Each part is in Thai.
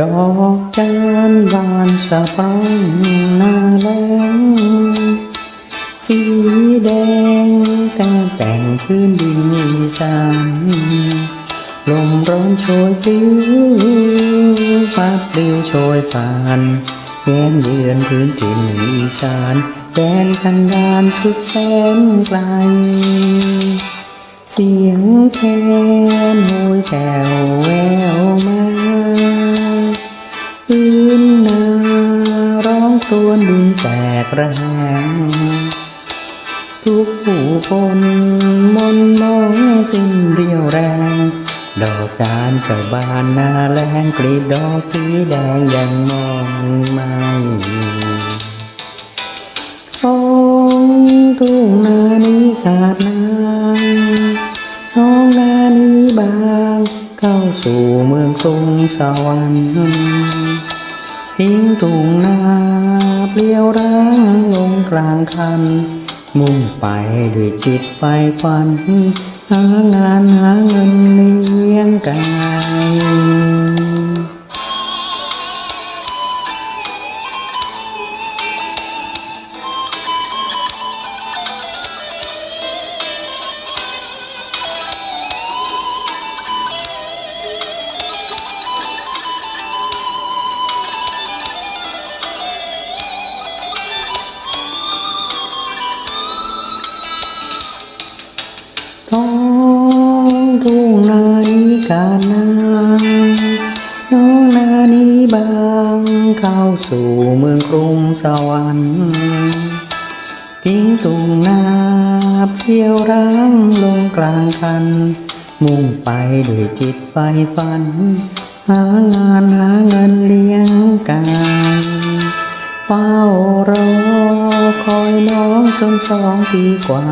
ดอกจานบานสะพรั่งหน้าแลงสีแดงแต่แต่งพื้นดินอีสานลมร้อนโชยปลิวพัดปลิวโชยผ่านแย้มเยือนพื้นถิ่นอีสานแดนกันดานชุดแสนไกล เสียงแคนโหยแผ่วแวว แรงทุกผู้คนมนมองสิ้นเรียวแรง ดอกจานเจ้าบานหน้าแรงกลีบดอกสีแดงยังมองไม่ท้องทุ่งนานี้ขาดน้ำท้องนานี้บางเข้าสู่เมืองกรุงสวรรค์ทิ้งทุ่งนา เปลี่ยวร้างลงกลางคัน มุ่งไปด้วยจิตไฟฝัน หางานหาเงิน ท้องทุ่งนานี้กานาน้องนานี้บางเข้าสู่เมืองกรุงสวรรค์ทิ้งทุ่งนาเพียวร้างลงกลางคัน มุ่งไปด้วยจิตไฟฝัน หางานหาเงินเลี้ยงกายเฝ้ารอคอยน้องจนสองปีกว่า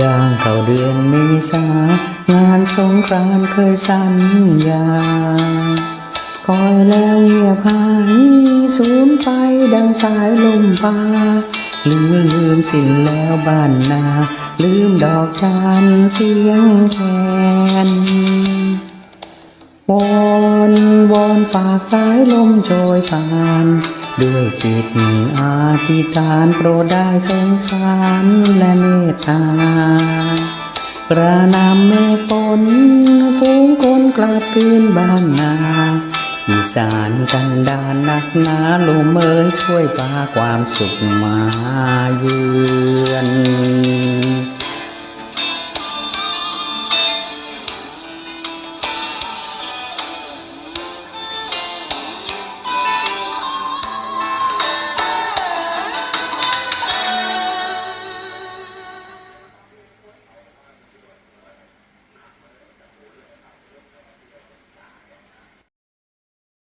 ย่างเข้าเดือนเมษางานสงกรานต์เคยสัญญาคอยแล้วเงียบหายสูญไปดังสายลมพาลืมลืมสิ้นแล้วบ้านนา ลืมดอกจานเสียงแคนวอนวอนฝากสายลมโชยผ่าน ด้วยจิตอาธิษฐานโปรดได้สงสารและเมตตากระนำเมฆฝนฝูงคนกลับคืนบ้านนาอีสานกันดานนักหนาลมเอยช่วยพาความสุขมาเยือน